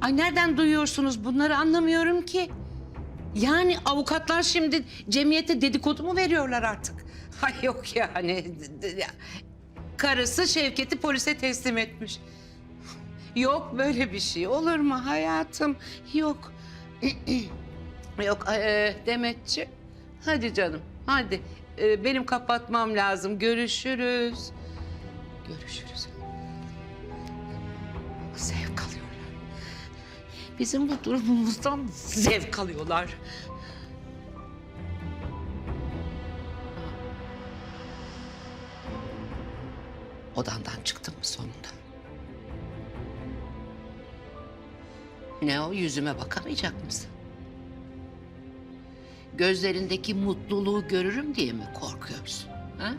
Ay nereden duyuyorsunuz bunları anlamıyorum ki. Yani avukatlar şimdi cemiyete dedikodu mu veriyorlar artık? Ay yok yani. Karısı Şevket'i polise teslim etmiş. Yok böyle bir şey olur mu hayatım? Yok. Yok e, Demetçi. Hadi canım hadi. E, benim kapatmam lazım. Görüşürüz. Görüşürüz. Alıyorlar. Bizim bu durumumuzdan zevk alıyorlar. Odandan çıktın mı sonunda? Ne o yüzüme bakamayacak mısın? Gözlerindeki mutluluğu görürüm diye mi korkuyorsun? Ha?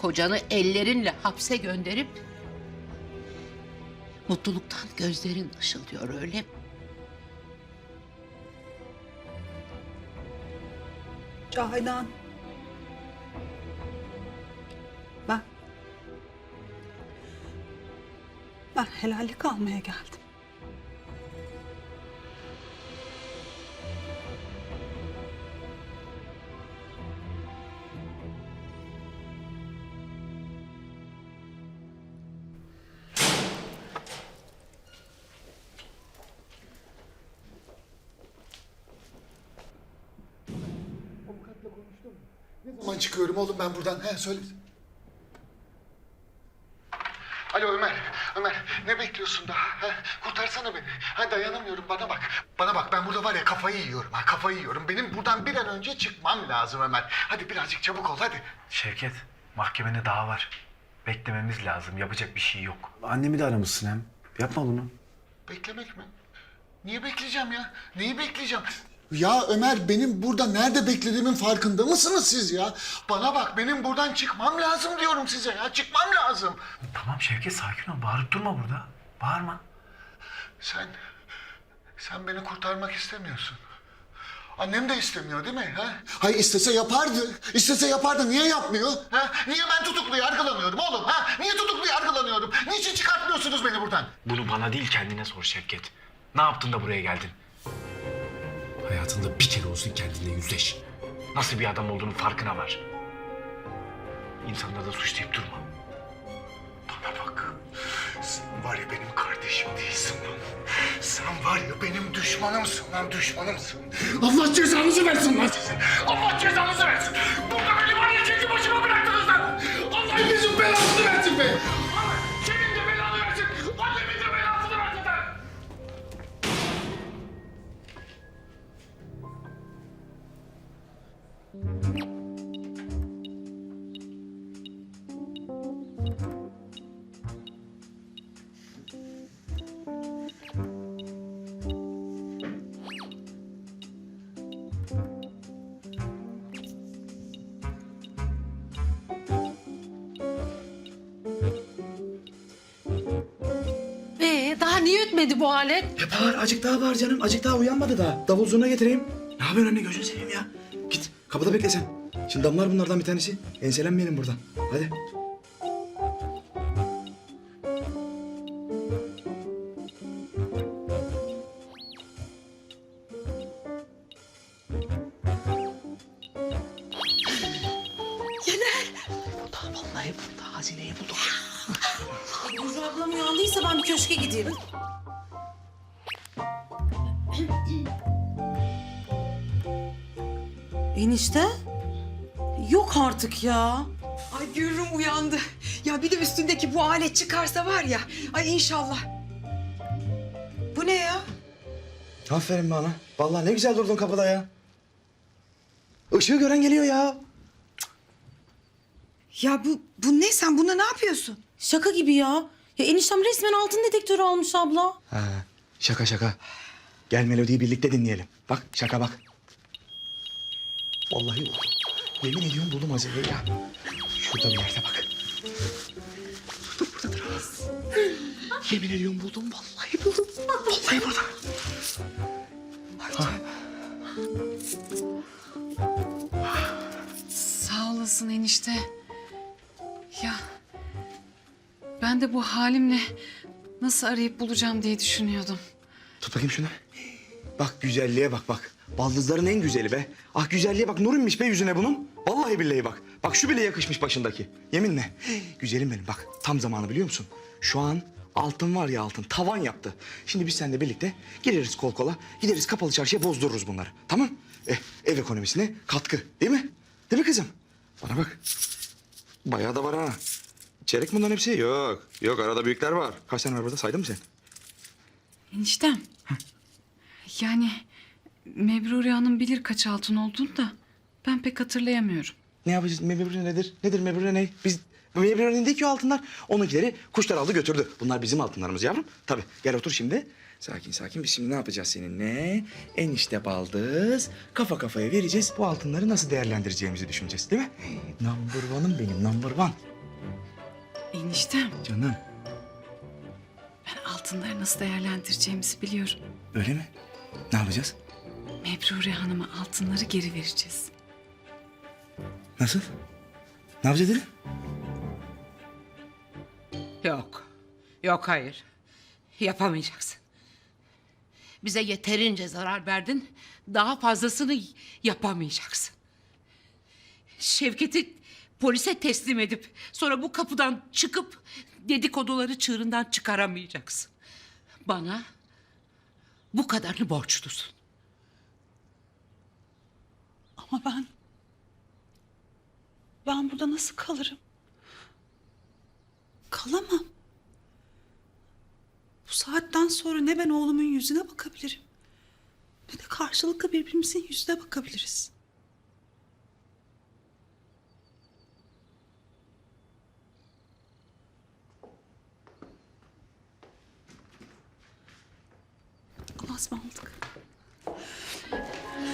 Kocanı ellerinle hapse gönderip mutluluktan gözlerin ışıldıyor öyle mi? Cahidan. Ben... Ben helallik almaya geldim. Ne zaman çıkıyorum oğlum ben buradan? He söyle. Alo Ömer, Ömer ne bekliyorsun daha? He? Kurtarsana beni. Ha dayanamıyorum bana bak. Bana bak ben burada var ya kafayı yiyorum ha kafayı yiyorum. Benim buradan bir an önce çıkmam lazım Ömer. Hadi birazcık çabuk ol hadi. Şevket, mahkemede daha var. Beklememiz lazım. Yapacak bir şey yok. Annemi de aramışsın hem. Yapma bunu. Beklemek mi? Niye bekleyeceğim ya? Neyi bekleyeceğim? Ya Ömer benim burada nerede beklediğimin farkında mısınız siz ya? Bana bak benim buradan çıkmam lazım diyorum size ya. Çıkmam lazım. Tamam Şevket sakin ol. Bağırıp durma burada. Bağırma. Sen, sen beni kurtarmak istemiyorsun. Annem de istemiyor değil mi? Ha? Hayır istese yapardı. İstese yapardı. Niye yapmıyor? Ha? Niye ben tutuklu yargılanıyorum oğlum? Ha? Niye tutuklu yargılanıyorum? Niçin çıkartmıyorsunuz beni buradan? Bunu bana değil kendine sor Şevket. Ne yaptın da buraya geldin? Hayatında bir kere olsun kendinle yüzleş. Nasıl bir adam olduğunu farkına var. İnsanları da suçlayıp durma. Bana bak. Sen var ya benim kardeşim değilsin lan. Sen var ya benim düşmanımsın lan düşmanımsın. Allah cezanızı versin lan sizin. Allah cezanızı versin. Burada beni var ya kendi başıma bıraktınız lan. Allah hepinizin belasını versin be. Ee, daha niye ötmedi bu alet? Bağır, acık daha bağır canım. Acık daha uyanmadı daha. Davul zurna getireyim. Ne yapıyorsun anne gözünü seveyim ya. Kapıda bekle sen. Şimdi damlar bunlardan bir tanesi. Enselenmeyelim buradan. Hadi. Vallahi burada hazineyi bulduk. Gülru ablam uyandıysa ben bir köşke gideyim. Enişte? Yok artık ya. Ay Gürrüm uyandı. Ya bir de üstündeki bu alet çıkarsa var ya. Ay inşallah. Bu ne ya? Aferin bana. Vallahi ne güzel durdun kapıda ya. Işığı gören geliyor ya. Ya bu, bu ne? Sen bunda ne yapıyorsun? Şaka gibi ya. Ya eniştem resmen altın dedektörü almış abla. Ha, şaka şaka. Gel melodiyi birlikte dinleyelim. Bak şaka bak. Vallahi buldum. Yemin ediyorum buldum Hazine'yi ya. Şurada bir yerde bak. Burada buradadır ha. Yemin ediyorum buldum. Vallahi buldum. Vallahi burada. Sağ olasın enişte. Ya ben de bu halimle Nasıl arayıp bulacağım diye düşünüyordum. Tut bakayım şunu. Bak güzelliğe bak bak. Baldızların en güzeli be. Ah güzelliğe bak nur inmiş be yüzüne bunun. Vallahi billahi bak. Bak şu bile yakışmış başındaki. Yeminle. Güzelim benim bak tam zamanı biliyor musun? Şu an altın var ya altın tavan yaptı. Şimdi biz seninle birlikte gireriz kol kola. Gideriz kapalı çarşıya bozdururuz bunları. Tamam? Eh, ev ekonomisine katkı değil mi? Değil mi kızım? Bana bak. Bayağı da var ha. Çeyrek bunların hepsi yok. Yok arada büyükler var. Kaç tane var burada saydın mı sen? Eniştem. Yani Mebrure Hanım bilir kaç altın olduğunu da ben pek hatırlayamıyorum. Ne yapacağız? Mebrure nedir? Nedir mebrure ne? Biz Mebrure'nin değil ki o altınlar. Onunkileri kuşlar aldı götürdü. Bunlar bizim altınlarımız yavrum. Tabii. Gel otur şimdi. Sakin sakin. Biz şimdi ne yapacağız seninle? Enişte baldız. Kafa kafaya vereceğiz. Bu altınları nasıl değerlendireceğimizi düşüneceğiz değil mi? Number one'ım benim number one. Eniştem Canım. ben altınları nasıl değerlendireceğimizi biliyorum. Öyle mi? Ne yapacağız? Mebrure Hanım'a altınları geri vereceğiz. Nasıl? Ne yapacağız dedim? Yok. Yok hayır. Yapamayacaksın. Bize yeterince zarar verdin. Daha fazlasını yapamayacaksın. Şevket'i polise teslim edip sonra bu kapıdan çıkıp dedikoduları çığırından çıkaramayacaksın. Bana bu kadarını borçlusun. Ama ben... Ben burada nasıl kalırım? Kalamam. Bu saatten sonra ne ben oğlumun yüzüne bakabilirim... ...ne de karşılıklı birbirimizin yüzüne bakabiliriz. Allah'a ısmarladık.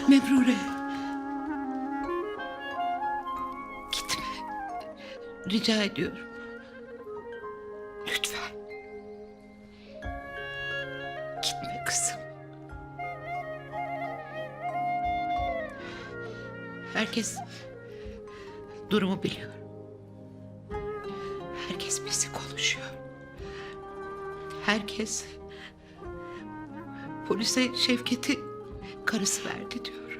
Mebrure. Gitme. Rica ediyorum. Lütfen. Gitme kızım. Herkes durumu biliyor. Herkes bizi konuşuyor. Herkes polise Şevket'i karısı verdi diyor.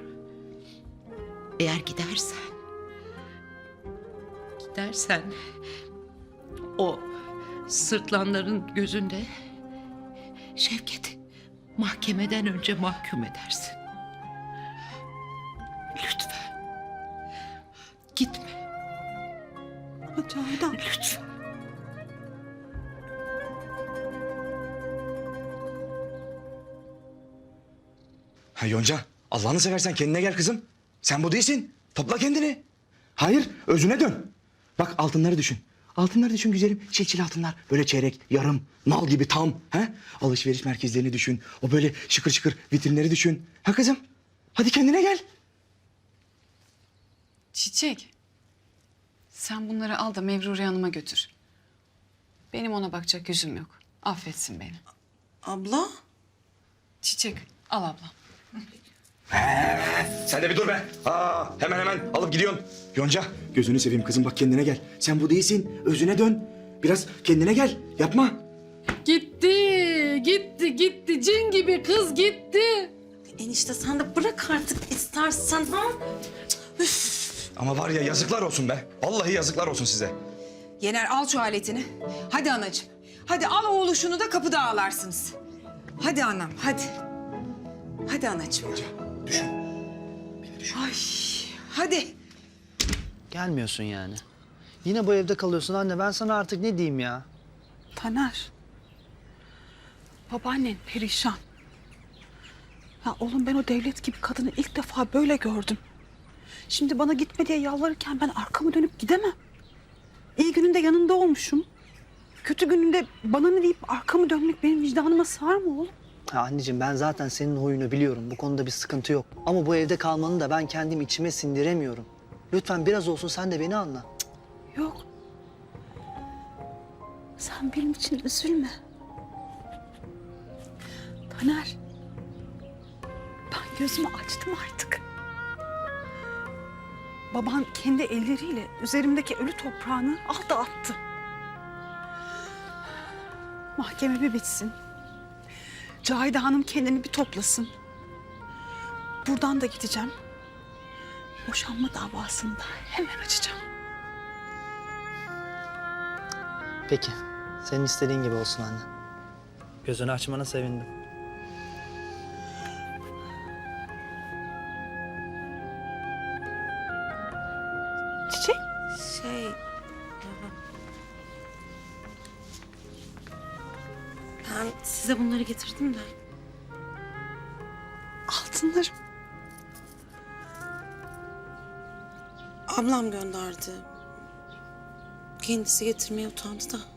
Eğer gidersen, gidersen o sırtlanların gözünde Şevket'i mahkemeden önce mahkum edersin. Lütfen. Gitme Ama Cavidan... lütfen. Ha Yonca, Allah'ını seversen kendine gel kızım. Sen bu değilsin. Topla kendini. Hayır, özüne dön. Bak altınları düşün. Altınları düşün güzelim. Çilçil altınlar. Böyle çeyrek, yarım, nal gibi tam. He? Alışveriş merkezlerini düşün. O böyle şıkır şıkır vitrinleri düşün. Ha kızım? Hadi kendine gel. Çiçek. Sen bunları al da Mevrure Hanım'a götür. Benim ona bakacak yüzüm yok. Affetsin beni. Abla? Çiçek al abla. Sen de bir dur be. Aa, hemen hemen alıp gidiyorsun. Yonca, gözünü seveyim kızım bak kendine gel. Sen bu değilsin. Özüne dön. Biraz kendine gel. Yapma. Gitti, gitti, gitti. Cin gibi kız gitti. Enişte sen de bırak artık istersen ha. Ama var ya yazıklar olsun be. Vallahi yazıklar olsun size. Yener al şu aletini. Hadi anacığım. Hadi al oğluşunu da kapıda ağlarsınız. Hadi anam hadi. Hadi anacığım. Düşün. Ay hadi. Gelmiyorsun yani. Yine bu evde kalıyorsun anne. Ben sana artık ne diyeyim ya? Taner. Babaannen perişan. Ya oğlum ben o devlet gibi kadını ilk defa böyle gördüm. Şimdi bana gitme diye yalvarırken ben arkamı dönüp gidemem. İyi gününde yanında olmuşum. Kötü gününde bana ne deyip arkamı dönmek benim vicdanıma sığar mı oğlum? Ya anneciğim ben zaten senin huyunu biliyorum. Bu konuda bir sıkıntı yok. Ama bu evde kalmanı da ben kendim içime sindiremiyorum. Lütfen biraz olsun sen de beni anla. Yok. Sen benim için üzülme. Taner. Ben gözümü açtım artık. Baban kendi elleriyle üzerimdeki ölü toprağını aldı attı. Mahkeme bir bitsin. Cahide Hanım kendini bir toplasın. Buradan da gideceğim. Boşanma davasını da hemen açacağım. Peki. Senin istediğin gibi olsun anne. Gözünü açmana sevindim. Ben size bunları getirdim de. Altınlarım. Ablam gönderdi. Kendisi getirmeye utandı da.